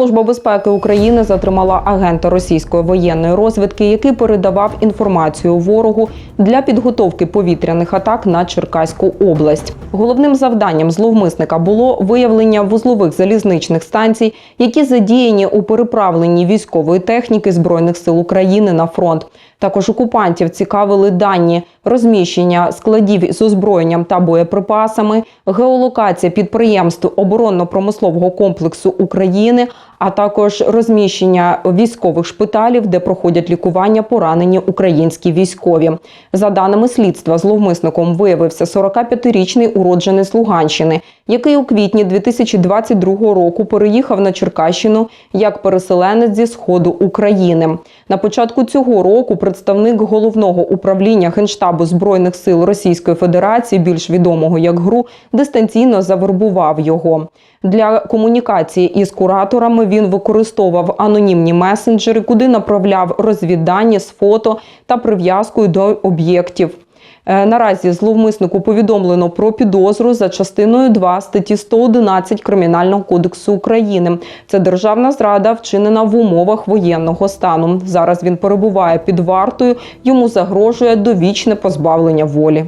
Служба безпеки України затримала агента російської воєнної розвідки, який передавав інформацію ворогу для підготовки повітряних атак на Черкаську область. Головним завданням зловмисника було виявлення вузлових залізничних станцій, які задіяні у переправленні військової техніки збройних сил України на фронт. Також окупантів цікавили дані розміщення складів з озброєнням та боєприпасами, геолокація підприємств оборонно-промислового комплексу України, а також розміщення військових шпиталів, де проходять лікування поранені українські військові. За даними слідства, зловмисником виявився 45-річний уродженець Луганщини, який у квітні 2022 року переїхав на Черкащину як переселенець зі сходу України. На початку цього року представник головного управління Генштабу збройних сил Російської Федерації, більш відомого як ГРУ, дистанційно завербував його. Для комунікації із кураторами він використовував анонімні месенджери, куди направляв розвіддані з фото та прив'язкою до об'єктів. Е, Наразі зловмиснику повідомлено про підозру за частиною 2 статті 111 Кримінального кодексу України. Це державна зрада, вчинена в умовах воєнного стану. Зараз він перебуває під вартою. Йому загрожує довічне позбавлення волі.